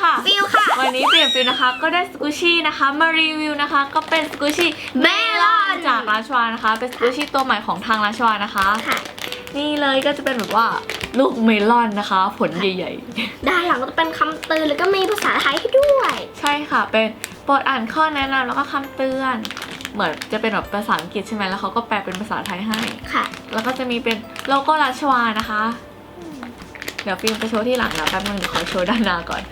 ค่ะ ฟิลค่ะ วันนี้เปลี่ยนฟิลนะคะ ก็ได้สกูชี่นะคะ มารีวิวนะคะ ก็เป็นสกูชี่เมลอนจากราชวานะคะ เป็นสกูชี่ตัวใหม่ของทางราชวานะคะ ค่ะ นี่เลยก็จะเป็นแบบว่าลูกเมลอนนะคะ ผลใหญ่ด้านหลังก็จะเป็นคำเตือนแล้วก็มีภาษาไทยให้ด้วยๆใช่ค่ะ เป็นโปรดอ่านข้อแนะนำแล้วก็คำเตือน เหมือนจะเป็นแบบภาษาอังกฤษใช่ไหมแล้วเขาก็แปลเป็นภาษาไทยให้ ค่ะ แล้วก็จะมีเป็นโลโก้ราชวานะคะ เดี๋ยวฟิล์มไปโชว์ที่หลังนะแป๊บนึงขอโชว์ด้านหน้าก่อน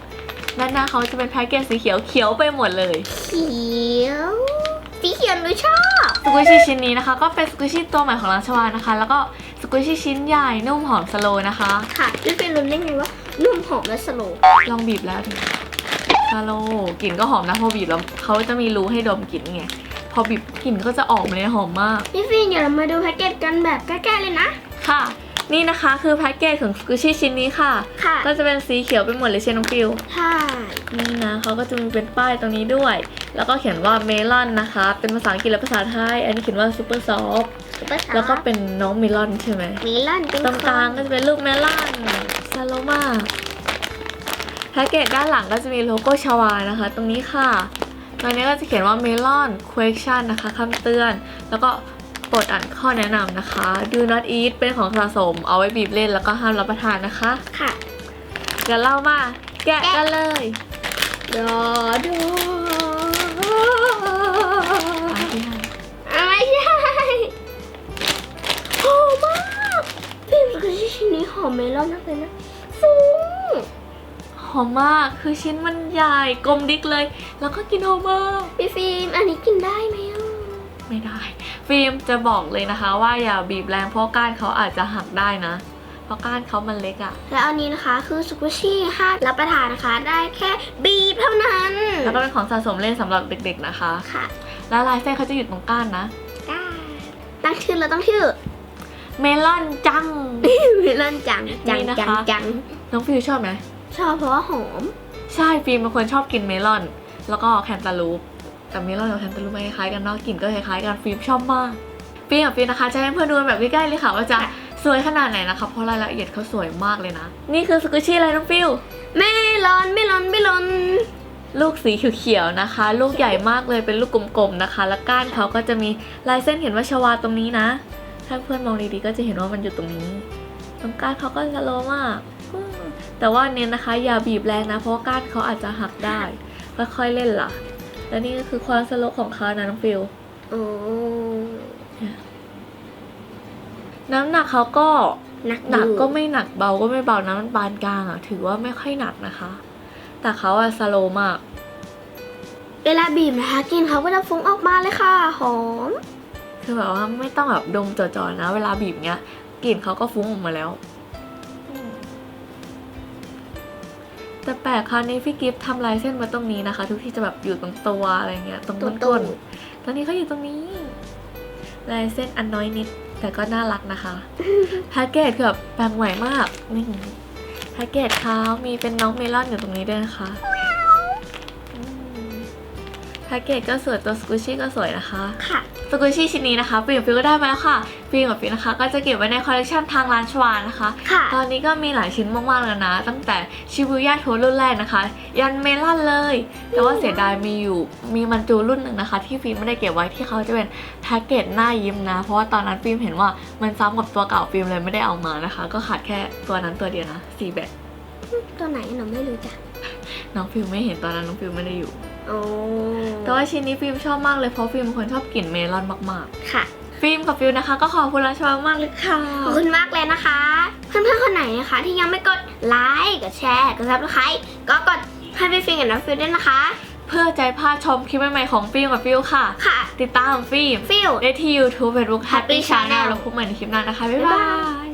ด้านหน้าเขาจะเป็นแพ็กเกจสีเขียวเขียวไปหมดเลยเขียวสีเขียวหนูชอบสกุชี่ชิ้นนี้นะคะ ก็เป็นสกุชี่ตัวใหม่ของราชวานะคะ แล้วก็สกุชี่ชิ้นใหญ่นุ่มหอมสโลว์นะคะค่ะพี่ฟิลรู้ได้ไงว่านุ่มหอมและสโลว์ลองบีบแล้วถึงสโลว์กลิ่นก็หอมนะพอบีบแล้วเขาจะมีรูให้ดมกลิ่นไงพอบีบกลิ่นก็จะออกมาเลยหอมมากพี่ฟิลเดี๋ยวเรามาดูแพ็กเกจกันแบบใกล้ๆเลยนะค่ะ นี่นะคะคือแพ็กเกจของสกุชี่ชิ้นนี้ค่ะ ค่ะ ก็จะเป็นสีเขียวไปหมดเลยเชนน้องฟิวใช่นี่นะเขาก็จะมีเป็นป้ายตรงนี้ด้วย แล้วก็เขียนว่าเมลอนนะคะ เป็นภาษาอังกฤษและภาษาไทย อันนี้เขียนว่าซูเปอร์ซอฟซุปเปอร์ซอฟต์แล้วก็เป็นน้องเมลอนใช่ไหมเมลอนเป็นตรงกลางก็จะเป็นลูกเมลอนซาโลมาแพ็กเกจด้านหลังก็จะมีโลโก้ชาวานะคะ ตรงนี้ค่ะตรงนี้ก็จะเขียนว่าเมลอน question นะคะคำเตือน แล้วก็ โปรดอ่านข้อแนะนำนะคะ do not eat เป็นของสะสม เอาไว้บีบเล่นแล้วก็ห้ามรับประทานนะคะค่ะเดี๋ยวเรามาแกะกันเลยรอดูอะพี่ให้อะไม่ใช่หอมมากพี่ฟิลคือชิ้นนี้หอมเมลอนมากเลยนะฟุ้งหอมมากคือชิ้นมันใหญ่กลมดิกเลย แล้วก็กินหอมมากพี่ฟิล์มอันนี้กินได้ไหมอะ ไม่ได้ ฟิล์มจะบอกเลยนะคะว่าอย่าบีบแรงเพราะก้านเขาอาจจะหักได้นะ เพราะก้านเขามันเล็กอะ่ะแล้วอันนี้นะคะคือสกุชี่ห้ารับประทานนะคะ ได้แค่บีบเท่านั้นแล้วก็เป็นของสะสมเล่นสำหรับเด็กๆนะคะ ค่ะแล้วลายเส้นเขาจะอยู่ตรงก้านนะได้ตั้งชื่อแล้วต้องชื่อ เมลอนจัง เมลอนจังจังนี่นะคะ จังจังน้องฟิวชอบไหมชอบเพราะว่าหอม ใช่ฟิล์มเป็นคนชอบกินเมลอน แล้วก็แคนตาลูป แต่เมลอนกับแคนตาลูปไม่คล้ายกันเนาะกลิ่นก็คล้ายๆกันฟิล์มชอบมากฟิล์มกับฟิล์มนะคะจะให้เพื่อนดูกันแบบใกล้ๆเลยค่ะว่าจะสวยขนาดไหนนะคะเพราะรายละเอียดเขาสวยมากเลยนะ นี่คือสกุชี่อะไรน้องฟิวเมลอนเมลอนเมลอนลูกสีเขียวๆนะคะ ลูกใหญ่มากเลยเป็นลูกกลมๆนะคะ แล้วก้านเขาก็จะมีลายเส้นเห็นว่าชวาตรงนี้นะ ถ้าเพื่อนมองดีๆก็จะเห็นว่ามันอยู่ตรงนี้ ตรงก้านเขาก็สโลว์มากอืมแต่ว่าเน้นนะคะอย่าบีบแรงนะ เพราะว่าก้านเขาอาจจะหักได้ค่อยๆเล่นล่ะ และนี่ก็คือความสโลว์ของเขานะน้องฟิลโอ้น้ำหนักเขาก็หนักหนักอยู่ก็ไม่หนักเบาก็ไม่เบานะมันปานกลางอะถือว่าไม่ค่อยหนักนะคะ แต่เขาอะสโลว์มาก เวลาบีบนะคะกลินเขาก็จะฟุ้งออกมาเลยค่ะ หอม คือแบบว่าไม่ต้องแบบดมจ่อๆนะ เวลาบีบเงี้ยกลิ่นเขาก็ฟุ้งออกมาแล้ว แต่แปลกคราวนี้พี่กิฟต์ทำลายเส้นมาตรงนี้นะคะ ทุกที่จะแบบอยู่ตรงตัวอะไรเงี้ยตรงตรต้งนตูก้ดนตอนนี้เขาอยู่ตรงนี้ ลายเส้นอันน้อยนิด แต่ก็น่ารักนะคะ แพ็กเกจคือแบบแปลกใหม่มากนี่แพ็กเกจเขามีเป็นน้องเมลอนอยู่ตรงนี้ด้วยนะคะอืมแพ็กเกจก็สวยตัวสกูชี่ก็สวยนะคะ ค่ะ สกุชี่ชิ้นนี้นะคะฟิล์มฟิลก็ได้มาแล้วค่ะ ฟิล์มกับฟิล์มนะคะก็จะเก็บไว้ในคอลเลคชันทางร้านชวานะคะ ค่ะ ตอนนี้ก็มีหลายชิ้นมากๆแล้วนะ ตั้งแต่ชิบูย่าโทรุ่นแรกนะคะ ยันเมลอนเลย แต่ว่าเสียดายมีอยู่มีมันจูรุ่นหนึ่งนะคะ ที่ฟิล์มไม่ได้เก็บไว้ที่เขาจะเป็นแพ็กเกจหน้ายิ้มนะ เพราะว่าตอนนั้นฟิล์มเห็นว่ามันซ้ำกับตัวเก่าฟิล์มเลยไม่ได้เอามานะคะ ก็ขาดแค่ตัวนั้นตัวเดียวนะสี่แบบตัวไหนหนูไม่รู้จักน้องฟิล์มไม่เห็นตอนนั้นน้องฟิล์มไม่ได้อยู่โอ้แต่ว่าชิ้นนี้ฟิล์มชอบมากเลยเพราะฟิล์มเป็นคนชอบกลิ่นเมลอนมากๆ ค่ะ ฟิล์มกับฟิวนะคะ ก็ขอบคุณร้านชวามากเลยค่ะขอบคุณมากเลยนะคะ เพื่อนๆคนไหนนะคะ ที่ยังไม่กดไลค์กดแชร์กดซับสไครต์ก็กดให้พี่ฟิงกับน้องฟิลด้วยนะคะ เพื่อใจพลาดชมคลิปใหม่ๆของฟิล์มกับฟิวค่ะ ค่ะ ติดตามฟิล์มฟิลได้ที่ YouTube Facebook Happy Happy Channel Channel แล้วพบกันใหม่ในคลิปหน้านะคะบ๊ายบ๊ายบาบายย